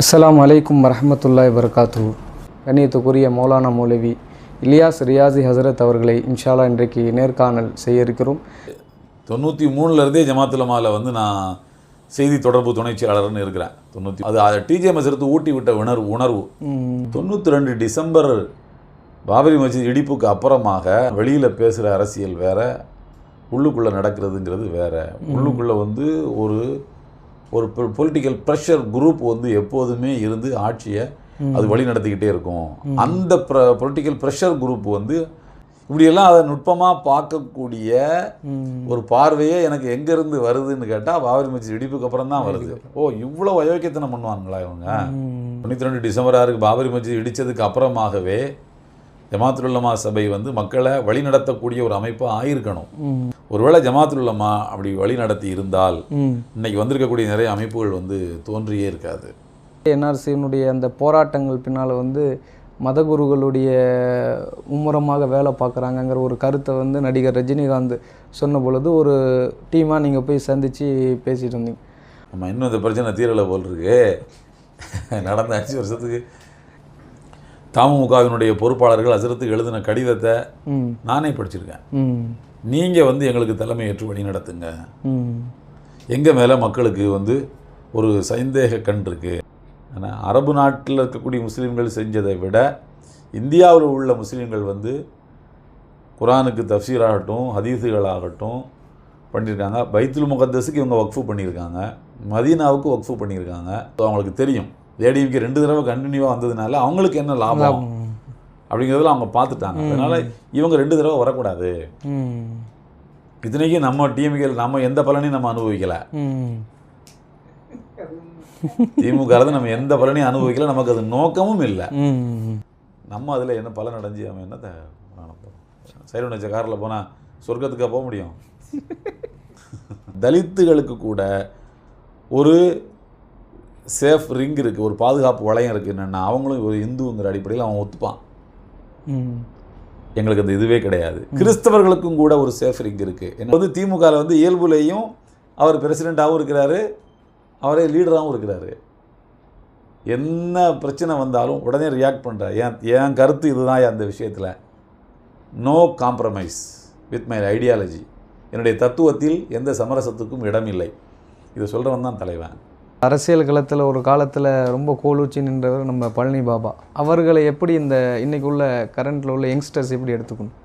அஸ்ஸலாமு அலைக்கும் வரஹ்மத்துல்லாஹி வரகாத்து கண்ணியத்துக்குரிய மௌலானா மௌலவி இலியாஸ் ரியாசி ஹசரத் அவர்களை இன்ஷால்லா இன்றைக்கு நேர்காணல் செய்ய இருக்கிறோம். தொண்ணூற்றி மூணுலேருந்தே ஜமாத்துலமாவில் வந்து நான் செய்தி தொடர்பு துணை செயலாளர்னு இருக்கிறேன். தொண்ணூற்றி அது அதை டிஜிஎம்எஸ் எடுத்து ஊட்டி விட்ட உணர்வு உணர்வு. தொண்ணூற்றி ரெண்டு டிசம்பர் பாபரி மஸ்ஜித் இடிப்புக்கு அப்புறமாக வெளியில் பேசுகிற அரசியல் வேற உள்ளுக்குள்ளே நடக்கிறதுங்கிறது வேற. உள்ளுக்குள்ளே வந்து ஒரு ஒரு பொலிட்டிக்கல் ப்ரெஷர் குரூப் வந்து எப்போதுமே இருந்து ஆட்சியை அது வழி நடத்திக்கிட்டே இருக்கும். அந்த பொலிட்டிக்கல் ப்ரெஷர் குரூப் வந்து இப்படியெல்லாம் அதை நுட்பமாக பார்க்கக்கூடிய ஒரு பார்வையே எனக்கு எங்கேருந்து வருதுன்னு கேட்டால் பாபரி மஸ்ஜித் இடிப்புக்கு அப்புறம் தான் வருது. ஓ இவ்வளோ அயோக்கியத்தனம் பண்ணுவாங்களா இவங்க? தொண்ணூற்றி ரெண்டு டிசம்பர் ஆறுக்கு பாபரி மஸ்ஜித் இடித்ததுக்கு அப்புறமாகவே ஜமாத்துல்லமா சபை வந்து மக்களை வழி நடத்தக்கூடிய ஒரு அமைப்பாக ஆயிருக்கணும். ஒருவேளை ஜமாத்துல்லமா அப்படி வழி நடத்தி இருந்தால் இன்னைக்கு வந்திருக்கக்கூடிய நிறைய அமைப்புகள் வந்து தோன்றியே இருக்காது. என்ஆர்சியினுடைய அந்த போராட்டங்கள் பின்னால் வந்து மதகுருகளுடைய மும்முரமாக வேலை பார்க்குறாங்கங்கிற ஒரு கருத்தை வந்து நடிகர் ரஜினிகாந்த் சொன்ன பொழுது ஒரு டீமாக நீங்கள் போய் சந்தித்து பேசிட்டு இருந்தீங்க. நம்ம இன்னும் இந்த பிரச்சனை தீரலை போல் இருக்கு. நடந்த அஞ்சு வருஷத்துக்கு தமுமுகவினுடைய பொறுப்பாளர்கள் அசரத்துக்கு எழுதின கடிதத்தை நானே படிச்சிருக்கேன். நீங்கள் வந்து எங்களுக்கு தலைமை ஏற்று வழி நடத்துங்க எங்கள் மேலே மக்களுக்கு வந்து ஒரு சந்தேக கண் இருக்கு. ஆனால் அரபு நாட்டில் இருக்கக்கூடிய முஸ்லீம்கள் செஞ்சதை விட இந்தியாவில் உள்ள முஸ்லீம்கள் வந்து குரானுக்கு தஃசீராகட்டும் ஹதீஸுகளாகட்டும் பண்ணியிருக்காங்க. பைத்துல் முகத்தஸுக்கு இவங்க வக்ஃபு பண்ணியிருக்காங்க. மதீனாவுக்கு வக்ஃபு பண்ணியிருக்காங்க. So அவங்களுக்கு தெரியும். ஏடிஎம்கே ரெண்டு தடவை கண்டினியூவாக வந்ததுனால அவங்களுக்கு என்ன லாபம். அப்படிங்கிறதுல அவங்க பார்த்துட்டாங்க. அதனால் இவங்க ரெண்டு தடவை வரக்கூடாது. இத்தனைக்கும் நம்ம டிஎம்கே நம்ம எந்த பலனையும் நம்ம அனுபவிக்கலை. திமுக நம்ம எந்த பலனையும் அனுபவிக்கல. நமக்கு அது நோக்கமும் இல்லை. நம்ம அதில் என்ன பலன் அடைஞ்சு அவன் என்னத்தை சைரன் வச்ச காரில் போனால் சொர்க்கத்துக்கா போக முடியும்? தலித்துகளுக்கு கூட ஒரு சேஃப் ரிங் இருக்குது ஒரு பாதுகாப்பு வளையம் இருக்குது என்னென்னா அவங்களும் ஒரு இந்துங்கிற அடிப்படையில் அவன் ஒத்துப்பான். எங்களுக்கு அந்த இதுவே கிடையாது. கிறிஸ்தவர்களுக்கும் கூட ஒரு சேஃப்ரிங் இருக்குது என்ன? வந்து திமுகவில் வந்து இயல்புலேயும் அவர் பிரசிடெண்ட்டாகவும் இருக்கிறாரு அவரே லீடராகவும் இருக்கிறாரு. என்ன பிரச்சனை வந்தாலும் உடனே ரியாக்ட் பண்ணுறார் என் என் கருத்து இதுதான் அந்த விஷயத்தில். No compromise with my ideology என்னுடைய தத்துவத்தில் எந்த சமரசத்துக்கும் இடமில்லை. இதை சொல்கிறவன் தான் தலைவன். அரசியல் களத்தில் ஒரு காலத்தில் ரொம்ப கோலூச்சி நின்றவர் நம்ம பழனி பாபா. அவர்களை எப்படி இந்த இன்றைக்குள்ள கரண்ட்டில் உள்ள யங்ஸ்டர்ஸ் எப்படி எடுத்துக்கணும்?